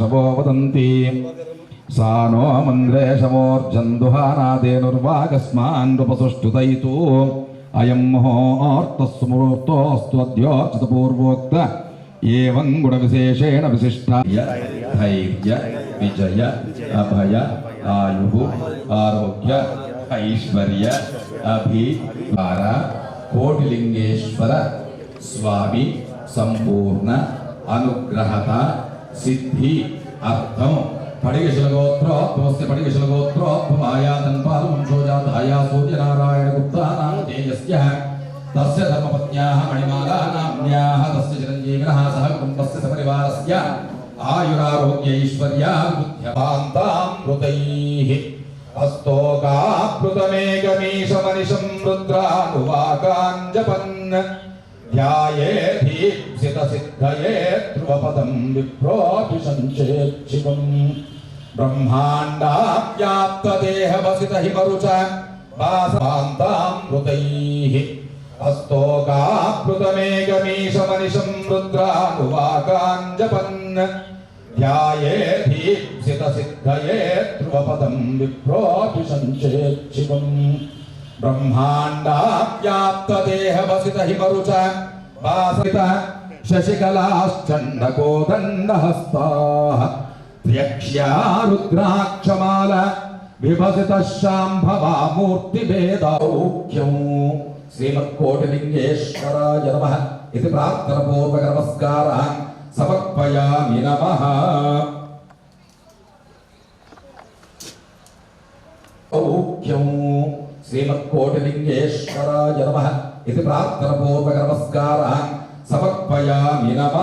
వశవో వదంతి సా no మంద్రేషమోర్జందుహానాదేనుర్వాగస్మాన్ నృపసుష్ఠుతయితూ అయం ముహోర్తస్మూర్తోస్త్వద్యోచితపూర్వోక్త ఏవం గుణ విశేషేణ విశిష్ట ధైర్య విజయ అభయ ఆయు ఆరోగ్య ఐశ్వర్య అభిహార కోటిలింగేశ్వర స్వామి సంపూర్ణ అనుగ్రహత सिद्धि अर्थम। फणिकशलगोत्रोत्वस्य फणिकशलगोत्रोत्वमायातन्पाल वंशोजाताया सूर्यनारायणगुप्तानां तेजस्यः। तस्य धर्मपत्न्याः मणिमाला नाम्न्याः तस्य चिरञ्जीविनः सह कुटुम्बस्य सपरिवारस्य। आयुरारोग्यैश्वर्याभ्यभान्तां कृतैः हस्तोकाकृतमेकमीशमनिशं रुद्रानुवाकाञ्जपन् ध्यायेधीप्सितसिद्धये ध्रुवपदं विप्रोऽपि सञ्चेच्छिवम् ब्रह्माण्डाव्याप्तदेहवसितहिमरुच वासान्तां मृतैः हस्तोकाप्लुतमेकमीशमनिशं रुद्रानुवाकाञ्जपन् ध्यायेधीप्सितसिद्धये ध्रुवपदं विप्रोऽपि सञ्चेच्छिवम् ब्रह्माण्डाव्याप्तदेहवसितहिमरुच वासित शशिकलाश्चण्डकोदण्डहस्ताः त्र्यक्ष्या रुद्राक्षमाल विभसितः शाम्भवा मूर्तिभेदौख्यम् श्रीमत्कोटिलिङ्गेश्वराय नमः इति प्रार्थनपूर्वकनमस्कारान् समर्पयामि नमः औख्यं శ్రీమత్కోటిలింగేశ్వరాయ నమ. ఇది ప్రార్థనపూర్వక నమస్కార సమర్పయామి నమ.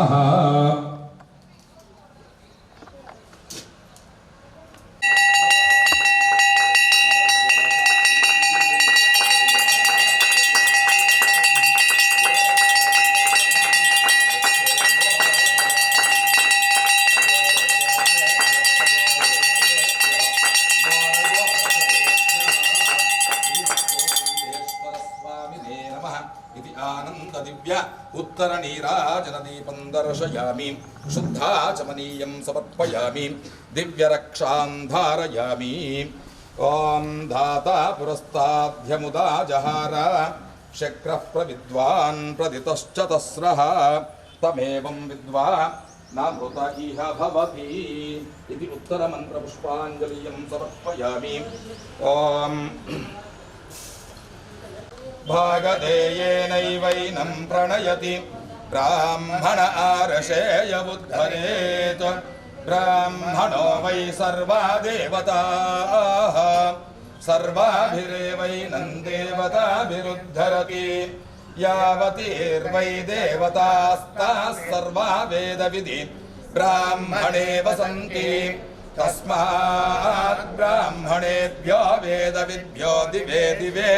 इति आनन्ददिव्य उत्तरनीराजनदीपं दर्शयामि। शुद्धा चमनीयं समर्पयामि। दिव्यरक्षां धारयामि ॐ धाता पुरस्ताभ्यमुदा जहार शक्रः प्रविद्वान् प्रदितश्च तस्रः तमेवं विद्वा नामृत इह भवति। इति उत्तरमन्त्रपुष्पाञ्जलियं समर्पयामि। ॐ भागधेयेनैवैनं प्रणयति ब्राह्मण आरशेय उद्धरेत् ब्राह्मणो वै सर्वा देवताः सर्वाभिरेवैनं देवताभिरुद्धरति यावतीर्वै देवतास्ताः सर्वा वेदविधि ब्राह्मणे वसन्ति तस्मात् ब्राह्मणेभ्यो वेदविद्भ्यो दिवे दिवे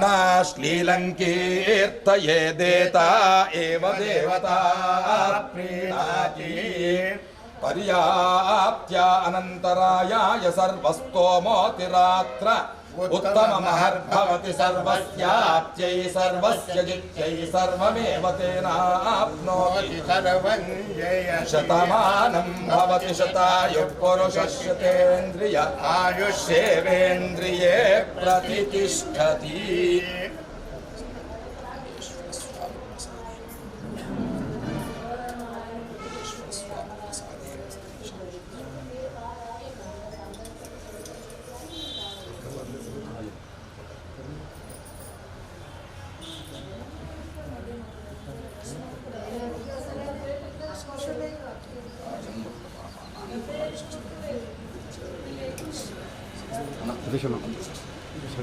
नाश्लीलङ्कीर्तये देता एव देवता प्रीणाति पर्याप्त्या अनन्तरायाय सर्वस्तोमोतिरात्र उत्तममहर्भवति सर्वस्याप्त्यै सर्वस्य जित्यै सर्वमेव तेनाप्नोति। सर्वं शतमानं भवति शतायुः आयुष्येवेन्द्रिये प्रतितिष्ठति। দুশো নম্বর আচ্ছা